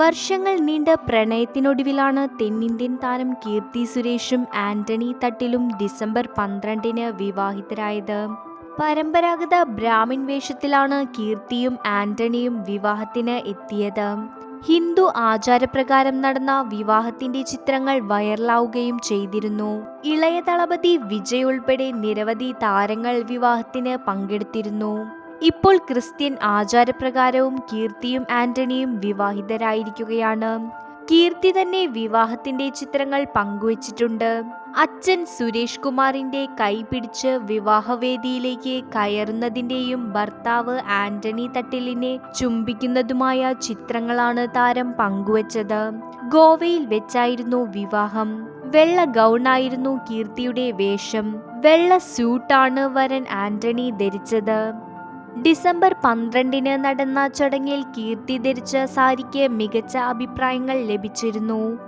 വർഷങ്ങൾ നീണ്ട പ്രണയത്തിനൊടുവിലാണ് തെന്നിന്ത്യൻ താരം കീർത്തി സുരേഷും ആന്റണി തട്ടിലും ഡിസംബർ പന്ത്രണ്ടിന് വിവാഹിതരായത്. പരമ്പരാഗത ബ്രാഹ്മിൻ വേഷത്തിലാണ് കീർത്തിയും ആന്റണിയും വിവാഹത്തിന് എത്തിയത്. ഹിന്ദു ആചാരപ്രകാരം നടന്ന വിവാഹത്തിന്റെ ചിത്രങ്ങൾ വൈറലാവുകയും ചെയ്തിരുന്നു. ഇളയ ദളപതി വിജയ് ഉൾപ്പെടെ നിരവധി താരങ്ങൾ വിവാഹത്തിന് പങ്കെടുത്തിരുന്നു. ഇപ്പോൾ ക്രിസ്ത്യൻ ആചാരപ്രകാരവും കീർത്തിയും ആന്റണിയും വിവാഹിതരായിരിക്കുകയാണ്. കീർത്തി തന്നെ വിവാഹത്തിന്റെ ചിത്രങ്ങൾ പങ്കുവച്ചിട്ടുണ്ട്. അച്ഛൻ സുരേഷ് കുമാറിന്റെ കൈ പിടിച്ച് വിവാഹവേദിയിലേക്ക് കയറുന്നതിന്റെയും ഭർത്താവ് ആന്റണി തട്ടിലിനെ ചുംബിക്കുന്നതുമായ ചിത്രങ്ങളാണ് താരം പങ്കുവച്ചത്. ഗോവയിൽ വെച്ചായിരുന്നു വിവാഹം. വെള്ള ഗൗണായിരുന്നു കീർത്തിയുടെ വേഷം. വെള്ള സ്യൂട്ടാണ് വരൻ ആന്റണി ധരിച്ചത്. ഡിസംബർ പന്ത്രണ്ടിന് നടന്ന ചടങ്ങിൽ കീർത്തി ധരിച്ച സാരിക്ക് മികച്ച അഭിപ്രായങ്ങൾ ലഭിച്ചിരുന്നു.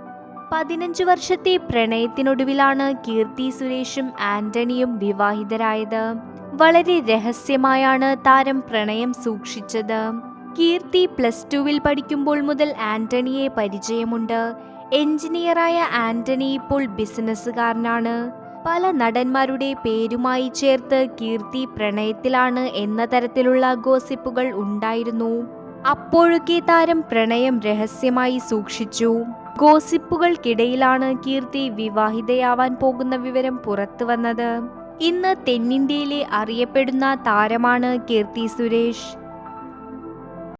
പതിനഞ്ച് വർഷത്തെ പ്രണയത്തിനൊടുവിലാണ് കീർത്തി സുരേഷും ആന്റണിയും വിവാഹിതരായത്. വളരെ രഹസ്യമായാണ് താരം പ്രണയം സൂക്ഷിച്ചത്. കീർത്തി പ്ലസ് ടുവിൽ പഠിക്കുമ്പോൾ മുതൽ ആന്റണിയെ പരിചയമുണ്ട്. എഞ്ചിനീയറായ ആന്റണി ഇപ്പോൾ ബിസിനസ്സുകാരനാണ്. പല നടന്മാരുടെ പേരുമായി ചേർത്ത് കീർത്തി പ്രണയത്തിലാണ് എന്ന തരത്തിലുള്ള ഗോസിപ്പുകൾ ഉണ്ടായിരുന്നു. അപ്പോഴൊക്കെ താരം പ്രണയം രഹസ്യമായി സൂക്ഷിച്ചു. ഗോസിപ്പുകൾക്കിടയിലാണ് കീർത്തി വിവാഹിതയാവാൻ പോകുന്ന വിവരം പുറത്തു വന്നത്. ഇന്ന് തെന്നിന്ത്യയിലെ അറിയപ്പെടുന്ന താരമാണ് കീർത്തി സുരേഷ്.